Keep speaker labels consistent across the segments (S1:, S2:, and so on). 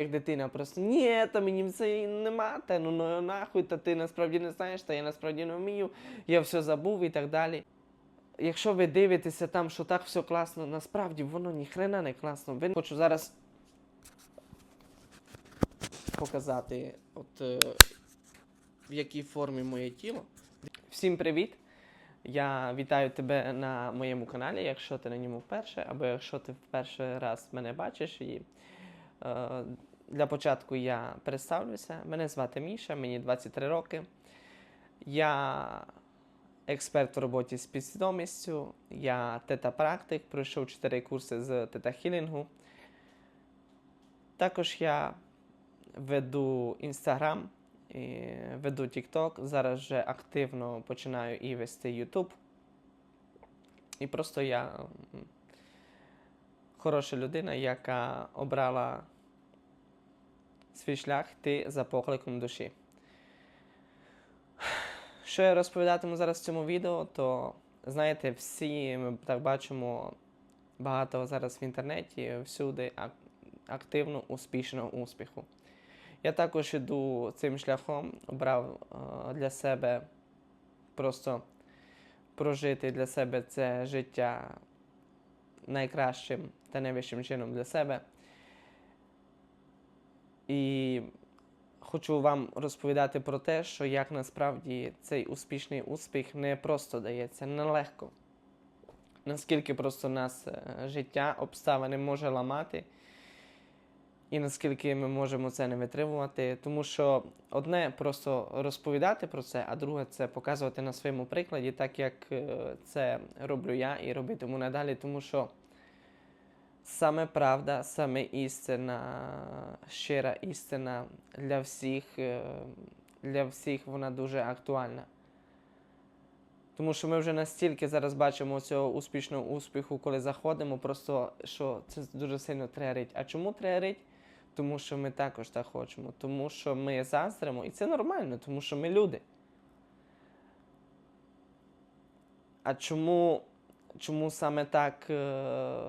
S1: як дитина просто ні, та мені це нема, та ну, ну нахуй, та ти насправді не знаєш, та я насправді не вмію, я все забув і так далі. Якщо ви дивитеся там, що так все класно, насправді воно ніхрена не класно. Ви хочу зараз показати, от е, в якій формі моє тіло. Всім привіт! Я вітаю тебе на моєму каналі, якщо ти на ньому вперше, або якщо ти в перший раз мене бачиш. І, е, для початку я представлюся. Мене звати Міша, мені 23 роки. Я експерт у роботі з підсвідомістю, я тета-практик, пройшов 4 курси з тета-хілінгу. Також я веду Instagram, веду TikTok. Зараз вже активно починаю і вести YouTube. І просто я хороша людина, яка обрала свій шлях йти за покликом душі. Що я розповідатиму зараз в цьому відео, то знаєте, всі ми так бачимо багато зараз в інтернеті, всюди ак- активно успішного успіху. Я також іду цим шляхом, обрав для себе просто прожити для себе це життя найкращим та найвищим чином для себе. І хочу вам розповідати про те, що як насправді цей успішний успіх не просто дається, нелегко. Наскільки просто нас е, життя, обставини може ламати, і наскільки ми можемо це не витримувати. Тому що одне просто розповідати про це, а друге це показувати на своєму прикладі, так як е, це роблю я і робитиму надалі, тому що саме правда, саме істина, щира істина для всіх, е, для всіх вона дуже актуальна. Тому що ми вже настільки зараз бачимо цього успішного успіху, коли заходимо, просто що це дуже сильно тригерить. А чому тригерить? Тому що ми також так хочемо, тому що ми заздримо, і це нормально, тому що ми люди. А чому, чому саме так, е,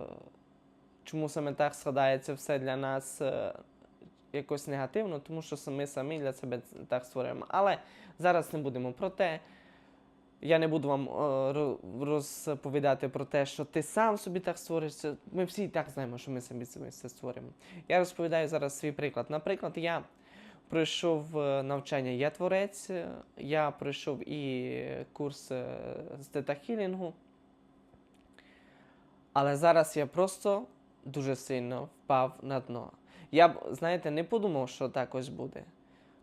S1: чому саме так складається все для нас е, якось негативно? Тому що ми самі для себе так створюємо. Але зараз не будемо про те. Я не буду вам е, розповідати про те, що ти сам собі так створиш. Ми всі так знаємо, що ми самі собі це створимо. Я розповідаю зараз свій приклад. Наприклад, я пройшов е, навчання Я творець, я пройшов і курс з тета-хілінгу. Але зараз я просто дуже сильно впав на дно. Я б, знаєте, не подумав, що так ось буде.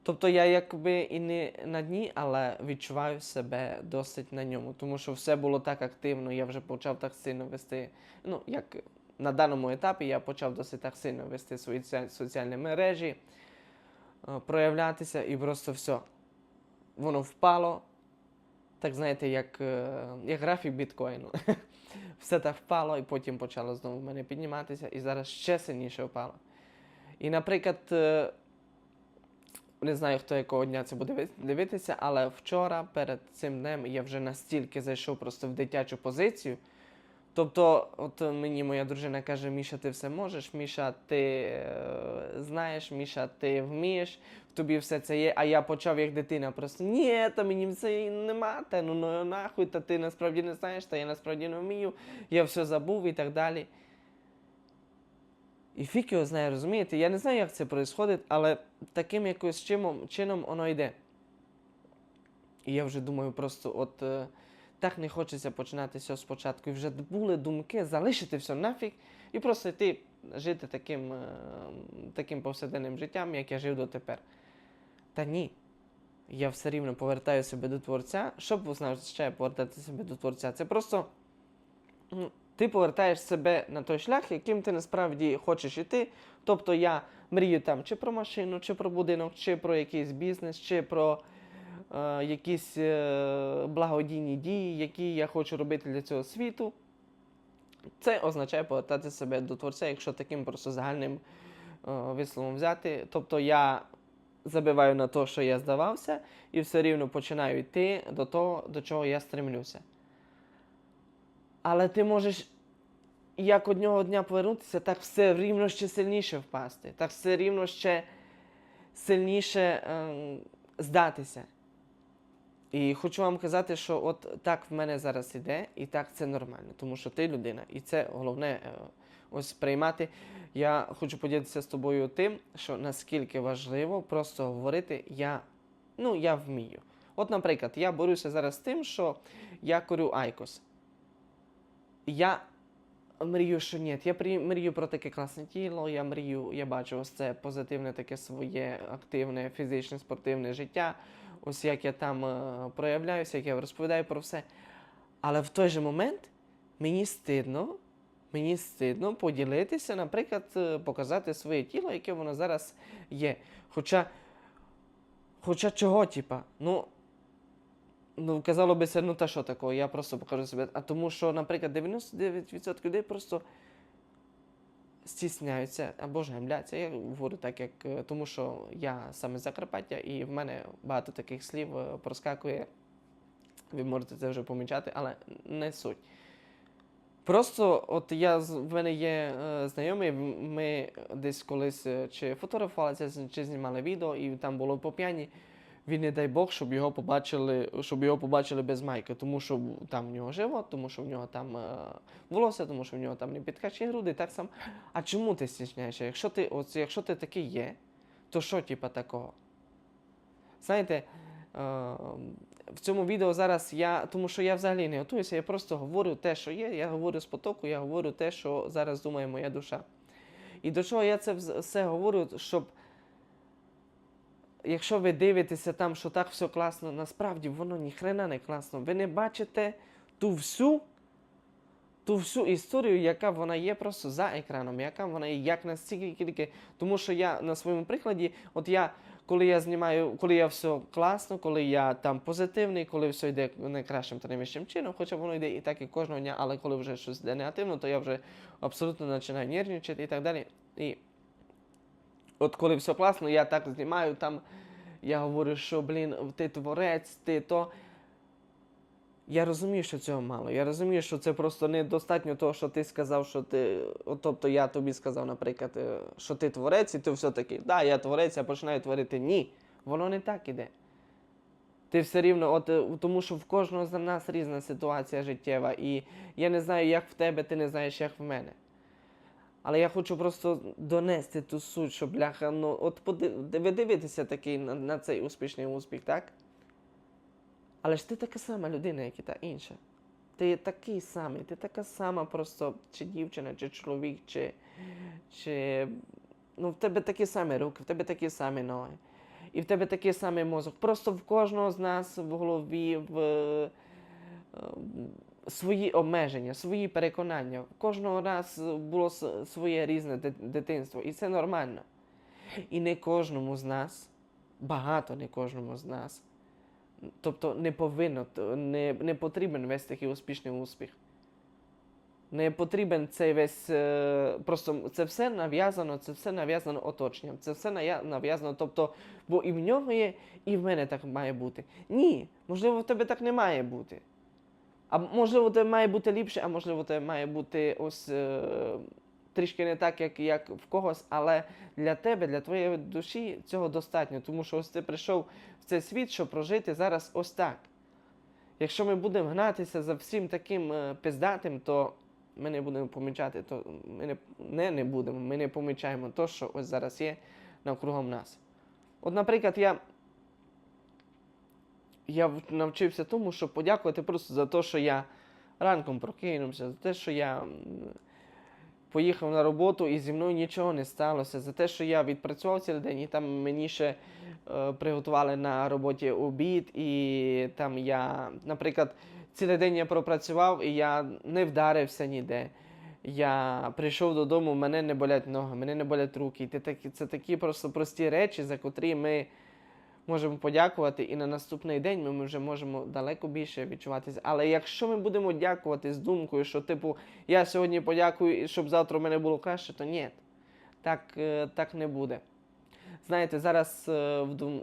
S1: Тобто я якби і не на дні, але відчуваю себе досить на ньому, тому що все було так активно, я вже почав так сильно вести. Ну, як на даному етапі я почав досить так сильно вести свої соціальні мережі, е, проявлятися і просто все. Воно впало. Так знаєте, як, е, як графік біткоїну. Все так впало, і потім почало знову в мене підніматися, і зараз ще сильніше впало. І, наприклад, е, не знаю, хто якого дня це буде дивитися, але вчора перед цим днем я вже настільки зайшов просто в дитячу позицію. Тобто, от мені моя дружина каже: Міша, ти все можеш, Міша, ти е, знаєш, Міша, ти вмієш, в тобі все це є. А я почав як дитина просто ні, та мені це нема, та ну, ну нахуй, та ти насправді не знаєш, та я насправді не вмію, я все забув і так далі. І фік його знає, розумієте? Я не знаю, як це відбувається, але таким якось чином, чином воно йде. І я вже думаю, просто от е, так не хочеться починати все спочатку. І вже були думки залишити все нафіг і просто йти жити таким, е, таким повсякденним життям, як я жив дотепер. Та ні. Я все рівно повертаю себе до творця. Що б означає повертати себе до творця? Це просто ну, ти повертаєш себе на той шлях, яким ти насправді хочеш іти. Тобто я мрію там чи про машину, чи про будинок, чи про якийсь бізнес, чи про якісь е, благодійні дії, які я хочу робити для цього світу. Це означає повертати себе до творця, якщо таким просто загальним е, висловом взяти. Тобто я забиваю на те, що я здавався, і все рівно починаю йти до того, до чого я стремлюся. Але ти можеш як одного дня повернутися, так все рівно ще сильніше впасти, так все рівно ще сильніше ем, здатися. І хочу вам казати, що от так в мене зараз іде, і так це нормально, тому що ти людина, і це головне е, ось приймати. Я хочу поділитися з тобою тим, що наскільки важливо просто говорити я, ну, я вмію. От, наприклад, я борюся зараз з тим, що я курю айкос. Я мрію, що ні. Я мрію про таке класне тіло, я мрію, я бачу ось це позитивне таке своє активне, фізичне, спортивне життя. Ось як я там е, проявляюся, як я розповідаю про все. Але в той же момент мені стидно, мені стидно поділитися, наприклад, е, показати своє тіло, яке воно зараз є. Хоча, хоча чого, типа, ну, ну, казало би це, ну та що такого, я просто покажу себе. А тому що, наприклад, 99% людей просто стісняються або ж гемляться. Я говорю так, як е, тому що я саме з Закарпаття, і в мене багато таких слів е, проскакує. Ви можете це вже помічати, але не суть. Просто, от я в мене є е, знайомий, ми десь колись е, чи фотографувалися, чи знімали відео, і там було по п'яні. Він не дай Бог, щоб його побачили, щоб його побачили без майки, тому що там в нього живот, тому що в нього там е, волосся, тому що в нього там не підкачені груди, так само. А чому ти стісняєшся? Якщо ти, от, якщо ти такий є, то що типа такого? Знаєте, е, в цьому відео зараз я, тому що я взагалі не готуюся, я просто говорю те, що є, я говорю з потоку, я говорю те, що зараз думає моя душа. І до чого я це все говорю, щоб якщо ви дивитеся там, що так все класно, насправді воно ніхрена не класно. Ви не бачите ту всю, ту всю історію, яка вона є просто за екраном, яка вона є як настільки тільки. Тому що я на своєму прикладі, от я, коли я знімаю, коли я все класно, коли я там позитивний, коли все йде найкращим та найвищим чином, хоча воно йде і так і кожного дня, але коли вже щось йде негативно, то я вже абсолютно починаю нервничати і так далі. І от коли все класно, я так знімаю, там я говорю, що блін, ти творець, ти то. Я розумію, що цього мало. Я розумію, що це просто недостатньо того, що ти сказав, що ти. От, тобто я тобі сказав, наприклад, е, що ти творець, і ти все таки, да, я творець, я починаю творити. Ні, воно не так іде. Ти все рівно, от е, тому що в кожного з нас різна ситуація життєва, і я не знаю, як в тебе, ти не знаєш, як в мене. Але я хочу просто донести ту суть, що бляха, ну от поди- ви дивитеся такий на, на цей успішний успіх, так? Але ж ти така сама людина, як і та інша. Ти такий самий, ти така сама просто, чи дівчина, чи чоловік, чи. чи ну, в тебе такі самі руки, в тебе такі самі ноги. І в тебе такий самий мозок. Просто в кожного з нас в голові в, е, свої обмеження, свої переконання. Кожного раз було своє різне дитинство, і це нормально. І не кожному з нас, багато не кожному з нас. Тобто не повинно, не, не потрібен весь такий успішний успіх. Не потрібен цей весь. е, Просто це все нав'язано, це все нав'язано оточенням. Це все нав'язано. Тобто, бо і в нього є, і в мене так має бути. Ні, можливо, в тебе так не має бути. А можливо, тебе має бути ліпше, а можливо, тебе має бути ось е, трішки не так, як, як в когось, але для тебе, для твоєї душі цього достатньо, тому що ось ти прийшов в цей світ, щоб прожити зараз ось так. Якщо ми будемо гнатися за всім таким е, пиздатим, то ми не будемо помічати, то ми не, не, не будемо, ми не помічаємо то, що ось зараз є навкругом нас. От, наприклад, я я навчився тому, щоб подякувати просто за те, що я ранком прокинувся, за те, що я поїхав на роботу і зі мною нічого не сталося, за те, що я відпрацював цілий день, і там мені ще е, приготували на роботі обід, і там я, наприклад, цілий день я пропрацював і я не вдарився ніде. Я прийшов додому, мене не болять ноги, мене не болять руки. Це такі просто прості речі, за котрі ми можемо подякувати, і на наступний день ми вже можемо далеко більше відчуватися. Але якщо ми будемо дякувати з думкою, що типу я сьогодні подякую, щоб завтра в мене було краще, то ні, так, е, так не буде. знаєте, зараз е, в, дум...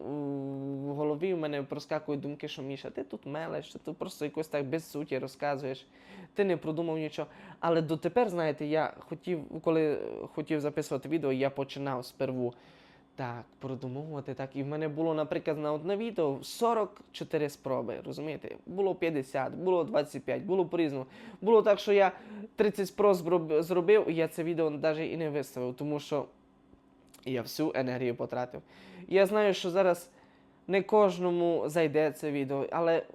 S1: в голові в мене проскакують думки, що Міша, ти тут мелеш, ти просто якось так без суті розказуєш, ти не продумав нічого. Але дотепер, знаєте, я хотів, коли хотів записувати відео, я починав сперву так продумовувати. Так. І в мене було, наприклад, на одне відео 44 спроби. Розумієте? Було 50, було 25, було по-різному. Було так, що я 30 спроб зробив, і я це відео навіть і не виставив, тому що я всю енергію потратив. Я знаю, що зараз не кожному зайде це відео, але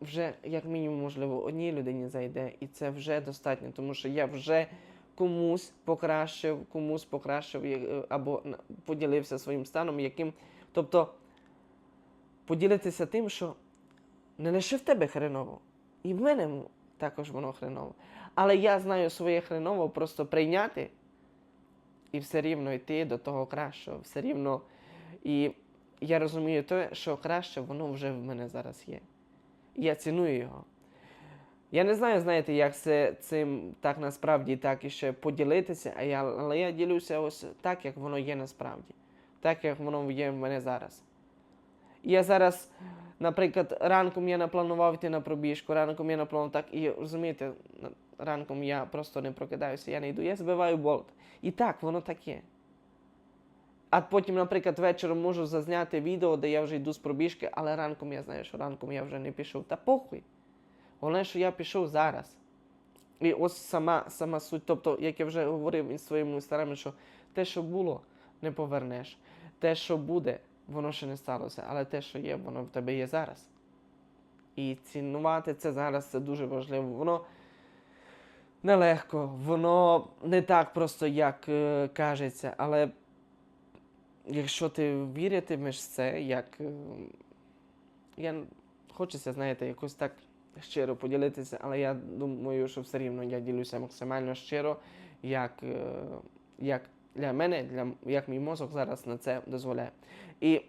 S1: вже як мінімум, можливо, одній людині зайде, і це вже достатньо, тому що я вже комусь покращив, комусь покращив е, або поділився своїм станом, яким. Тобто поділитися тим, що не лише в тебе хреново, і в мене також воно хреново. Але я знаю своє хреново просто прийняти і все рівно йти до того кращого, все рівно. І я розумію те, що краще воно вже в мене зараз є. Я ціную його. Я не знаю, знаєте, як це цим так насправді так і ще поділитися, а я, але я ділюся ось так, як воно є насправді, так як воно є в мене зараз. Я зараз, наприклад, ранком я напланував йти на пробіжку, ранком я напланував так, і розумієте, ранком я просто не прокидаюся, я не йду, я збиваю болт. І так, воно так є. А потім, наприклад, вечором можу зазняти відео, де я вже йду з пробіжки, але ранком я знаю, що ранком я вже не пішов. Та похуй. Головне, що я пішов зараз. І ось сама, сама суть. Тобто, як я вже говорив із своїми старими, що те, що було, не повернеш. Те, що буде, воно ще не сталося, але те, що є, воно в тебе є зараз. І цінувати це зараз це дуже важливо. Воно нелегко, воно не так просто, як е, кажеться, але якщо ти віритимеш в це, як. е, я хочеться, знаєте, якось так щиро поділитися, але я думаю, що все рівно я ділюся максимально щиро, як, е, як для мене, для, як мій мозок зараз на це дозволяє. І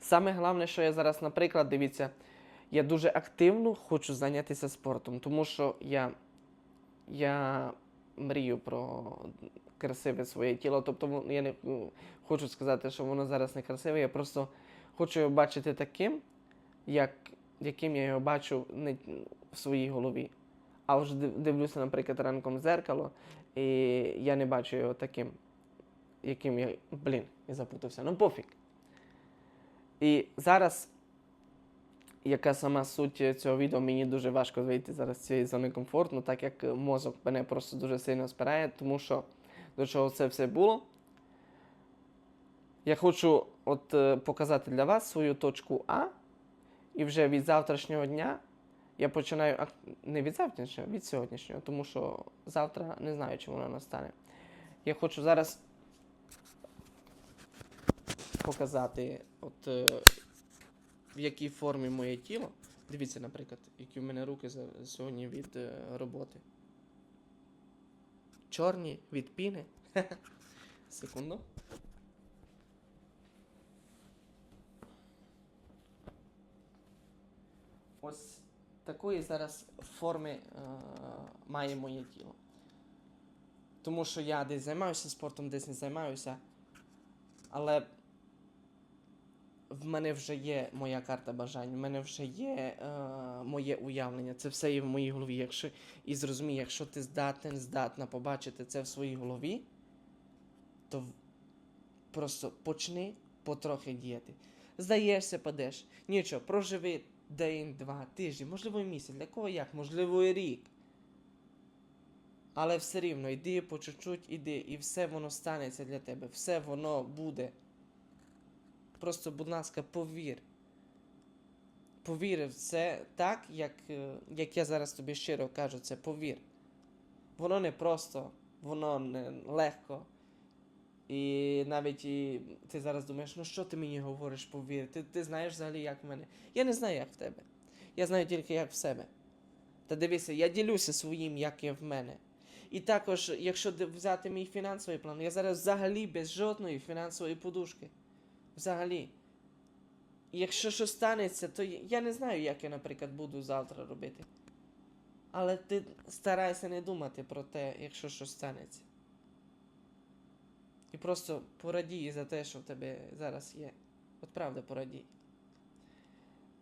S1: саме головне, що я зараз, наприклад, дивіться, я дуже активно хочу зайнятися спортом, тому що я, я мрію про красиве своє тіло. Тобто я не ну, хочу сказати, що воно зараз не красиве, я просто хочу його бачити таким, як, яким я його бачу не в своїй голові. А вже дивлюся, наприклад, ранком зеркало, і я не бачу його таким, яким я. Блін, я запутався. Ну пофіг. І зараз, яка сама суть цього відео, мені дуже важко вийти зараз з цієї зони комфорту, так як мозок мене просто дуже сильно спирає, тому що до чого це все було. Я хочу от е, показати для вас свою точку А, і вже від завтрашнього дня я починаю не від завтрашнього, від сьогоднішнього, тому що завтра не знаю, чи воно настане. Я хочу зараз показати, от е, в якій формі моє тіло. Дивіться, наприклад, які в мене руки сьогодні від е, роботи. Чорні від піни. Секунду. Ось такої зараз форми е, має моє тіло. Тому що я десь займаюся спортом, десь не займаюся. Але в мене вже є моя карта бажань, в мене вже є е, моє уявлення. Це все є в моїй голові. Якщо, і зрозумій, якщо ти здатен, здатна побачити це в своїй голові, то просто почни потрохи діяти. Здаєшся, падеш. Нічого, проживи день, два, тиждень, можливо, місяць. Для кого як? Можливо, і рік. Але все рівно йди по чуть-чуть, іди, і все воно станеться для тебе. Все воно буде. Просто, будь ласка, повір. Повір в це так, як, е, як я зараз тобі щиро кажу, це повір. Воно не просто, воно не легко. І навіть і ти зараз думаєш, ну що ти мені говориш, повір? Ти, ти знаєш взагалі, як в мене. Я не знаю, як в тебе. Я знаю тільки, як в себе. Та дивися, я ділюся своїм, як є в мене. І також, якщо взяти мій фінансовий план, я зараз взагалі без жодної фінансової подушки. Взагалі. Якщо щось станеться, то я не знаю, як я, наприклад, буду завтра робити. Але ти старайся не думати про те, якщо щось станеться. І просто порадій за те, що в тебе зараз є. От правда, порадій.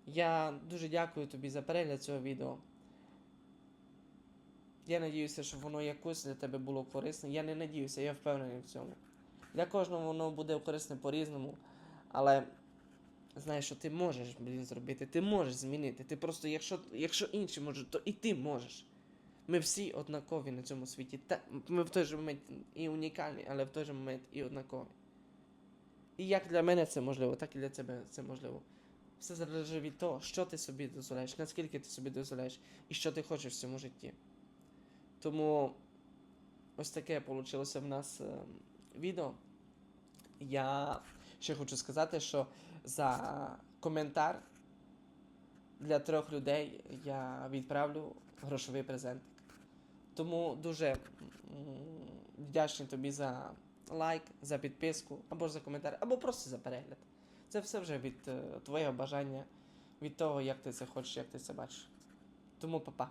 S1: Я дуже дякую тобі за перегляд цього відео. Я надіюся, що воно якось для тебе було корисне. Я не надіюся, я впевнений в цьому. Для кожного воно буде корисне по-різному. Але знаєш, що ти можеш блін, зробити, ти можеш змінити. Ти просто, якщо, якщо інші можуть, то і ти можеш. Ми всі однакові на цьому світі. Та, ми в той же момент і унікальні, але в той же момент і однакові. І як для мене це можливо, так і для тебе це можливо. Все залежить від того, що ти собі дозволяєш, наскільки ти собі дозволяєш і що ти хочеш в цьому житті. Тому ось таке вийшло в нас е, відео. Я ще хочу сказати, що за коментар для трьох людей я відправлю грошовий презент. Тому дуже вдячний тобі за лайк, за підписку, або ж за коментар, або просто за перегляд. Це все вже від е, твоєго бажання, від того, як ти це хочеш, як ти це бачиш. Тому папа.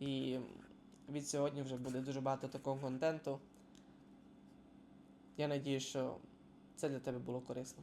S1: І від сьогодні вже буде дуже багато такого контенту. Я надію, що це для тебе було корисно.